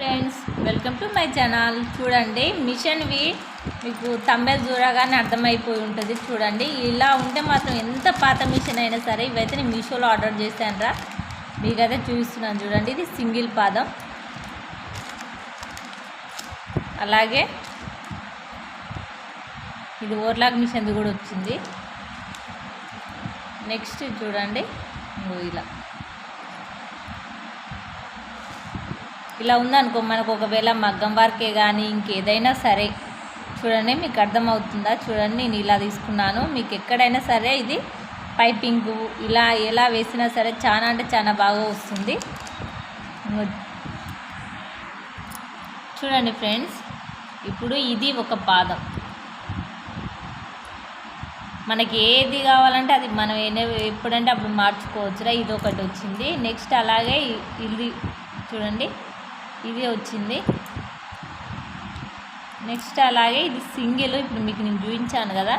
Friends welcome to my channel. చూడండి మిషన్వి మీకు తమ్మెల్ చూడగానే అర్థమైపోయి ఉంటుంది. చూడండి ఇలా ఉంటే మాత్రం ఎంత పాత మిషన్ అయినా సరే ఇవైతే నేను మీషోలో ఆర్డర్ చేశానురా. మీకైతే చూపిస్తున్నాను చూడండి ఇది సింగిల్ పాదం. అలాగే ఇది ఓర్లాగ్ మిషన్ది కూడా వచ్చింది. నెక్స్ట్ చూడండి ఇలా. ఇలా ఉందనుకో మనకు ఒకవేళ మగ్గం వర్కే కానీ ఇంకేదైనా సరే. చూడండి మీకు అర్థమవుతుందా? చూడండి నేను ఇలా తీసుకున్నాను. మీకు ఎక్కడైనా సరే ఇది పైపింగ్ ఇలా ఎలా వేసినా సరే చాలా అంటే చాలా బాగా వస్తుంది. చూడండి ఫ్రెండ్స్ ఇప్పుడు ఇది ఒక పాదం. మనకి ఏది కావాలంటే అది మనం ఏ- ఎప్పుడంటే అప్పుడు మార్చుకోవచ్చురా ఇది ఒకటి వచ్చింది. నెక్స్ట్ అలాగే ఇది చూడండి. ఇది వచ్చింది. నెక్స్ట్ అలాగే ఇది సింగిల్ ఇప్పుడు మీకు నేను చూపించాను కదా.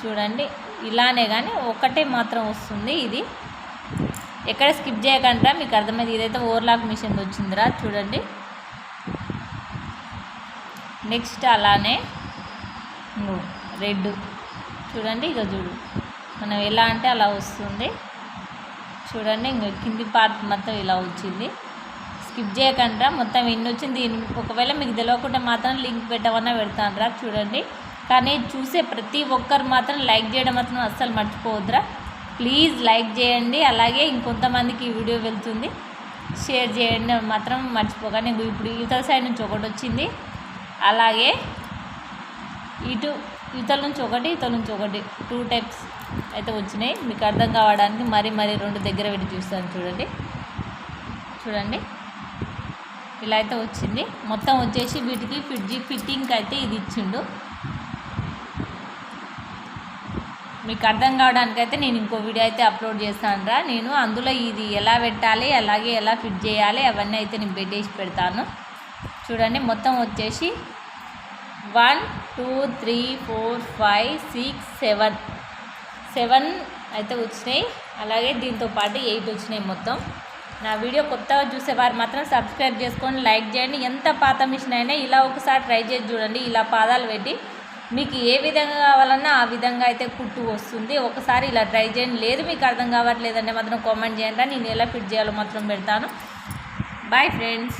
చూడండి ఇలానే కానీ ఒకటే మాత్రం వస్తుంది ఇది. ఎక్కడ స్కిప్ చేయకుండా మీకు అర్థమైంది ఇదైతే ఓవర్లాక్ మిషన్ వచ్చిందిరా చూడండి. నెక్స్ట్ అలానే రెడ్. చూడండి ఇక చూడు. మనం ఎలా అంటే అలా వస్తుంది. చూడండి ఇంక కింది పార్ట్ మొత్తం ఇలా వచ్చింది. స్కిప్ చేయకుండా మొత్తం ఎన్ని వచ్చింది ఒకవేళ మీకు తెలియకుండా మాత్రం లింక్ పెట్టమన్నా పెడతానురా చూడండి. కానీ చూసే ప్రతి ఒక్కరు మాత్రం లైక్ చేయడం మాత్రం అస్సలు మర్చిపోవద్దురా. ప్లీజ్ లైక్ చేయండి. అలాగే ఇంకొంతమందికి ఈ వీడియో వెళ్తుంది. షేర్ చేయండి. మాత్రం మర్చిపోకండి ఇప్పుడు ఇవతల సైడ్ నుంచి ఒకటి వచ్చింది. అలాగే ఇటు ఇవతల నుంచి ఒకటి ఇవతల నుంచి ఒకటి. టూ టైప్స్ అయితే వచ్చినాయి. మీకు అర్థం కావడానికి మరీ మరీ రెండు దగ్గర పెట్టి చూస్తాను చూడండి. చూడండి. ఇలా అయితే వచ్చింది. మొత్తం వచ్చేసి వీటికి ఫిట్జి ఫిట్టింగ్కి అయితే ఇది ఇచ్చిండు. మీకు అర్థం కావడానికి అయితే నేను ఇంకో వీడియో అయితే అప్లోడ్ చేస్తాను రా నేను అందులో ఇది ఎలా పెట్టాలి అలాగే ఎలా ఫిట్ చేయాలి అవన్నీ అయితే నేను పెట్టేసి పెడతాను. చూడండి మొత్తం వచ్చేసి one two three four five six seven. Seven అయితే వచ్చినాయి. అలాగే దీంతో పాటు ఎయిట్ వచ్చినాయి మొత్తం. నా వీడియో కొత్తగా చూసేవారు మాత్రం సబ్స్క్రైబ్ చేసుకొని లైక్ చేయండి. ఎంత పాత మిషన్ అయినా ఇలా ఒకసారి ట్రై చేసి చూడండి. ఇలా పాదాలు పెట్టి మీకు ఏ విధంగా కావాలన్నా ఆ విధంగా అయితే కుట్టు వస్తుంది. ఒకసారి ఇలా ట్రై చేయండి. లేదు మీకు అర్థం కావట్లేదంటే మాత్రం కామెంట్ చేయండి నేను ఎలా ఫిట్ చేయాలో మాత్రం పెడతాను. Bye friends